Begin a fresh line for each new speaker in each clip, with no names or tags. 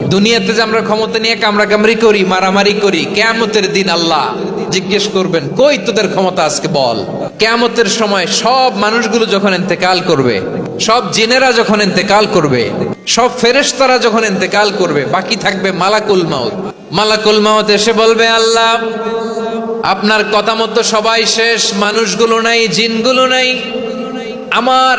দুনিয়াতে যে আমরা ক্ষমতা নিয়ে কামড়া কামড়ি করি, মারামারি করি, কেয়ামতের দিন আল্লাহ জিজ্ঞেস করবেন, কই তোদের ক্ষমতা আজকে বল? কেয়ামতের সময় সব মানুষগুলো যখন ইন্তেকাল করবে, সব জিনেরা যখন ইন্তেকাল করবে, সব ফেরেশতারা যখন ইন্তেকাল করবে, বাকি থাকবে মালাকুল মাউত। মালাকুল মাউত এসে বলবে, আল্লাহ, আপনার কথা মতো সবাই শেষ, মানুষগুলো নাই, জিনগুলো নাই। আমার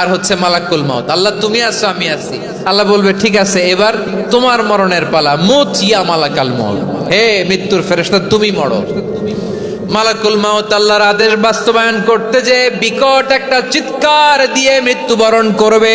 আর হচ্ছে মালাকুল মত আল্লাহ, তুমি আছো, আমি আছি। আল্লাহ বলবে, ঠিক আছে, এবার তোমার মরণের পালা। মুত ইয়া মালাকাল মত হে মৃত্যুর ফেরেস্তা তুমি মরো। মালাকুল মাউত আল্লাহর আদেশ বাস্তবায়ন করতে যে বিকট একটা চিৎকার দিয়ে মৃত্যুবরণ করবে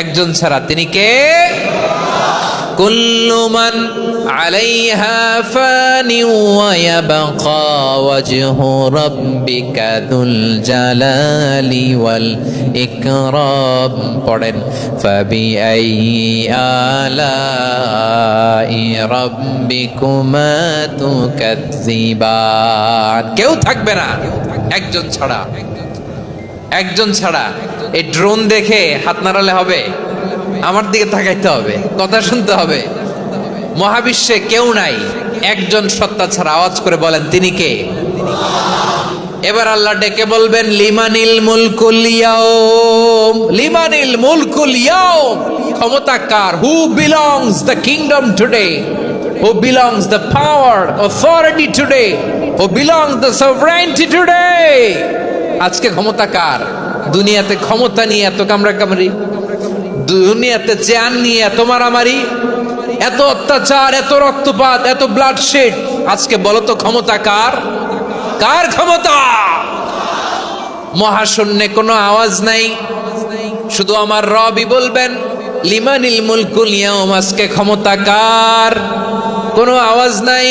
একজন ছাড়া তিনি কে? কুল্লু মান আলাইহা ফানি ওয়া ইয়াবকা ওয়াজহু রাব্বিকা দুল জালালি ওয়াল ইকরাম। পড়েন ফাবি আই আলাই রাব্বিকুমা তুকাজ্জিবান কেউ থাকবে না, একজন ছাড়া একজন ছাড়া। এই ড্রোন দেখে হাত নাড়ালে হবে। আমার দিকে তাকাইতে হবে, কথা শুনতে হবে। মহাবিশ্বে কেউ নাই, একজন সত্তা ছাড়া আওয়াজ করে বলেন, তিনি কে? এবার আল্লাহ ডেকে বলবেন, লিমানিল মুলকুল লিমানিল মুলকুল ক্ষমতা কার? Who belongs the kingdom today who belongs the power authority today who belongs the sovereignty today আজকে ক্ষমতা কার? দুনিয়াতে ক্ষমতা নিয়ে এত কামড়া কামড়ি দুনিয়াতে চ্যান নিয়ে এত মারামারি, এত অত্যাচার, এত রক্তপাত, এত ব্লাড শেড আজকে বলো তো ক্ষমতা কার? কার ক্ষমতা? মহাশূন্যে কোনো আওয়াজ নাই। শুধু আমার রবি বলবেন, লিমানিল মুলকুল ইয়াউম, আজকে ক্ষমতা কার? কোনো আওয়াজ নাই।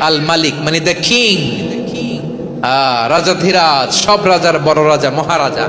আল মালিক মানে দ্য কিং রাজা ধীরাজ সব রাজার বড় রাজা মহারাজা।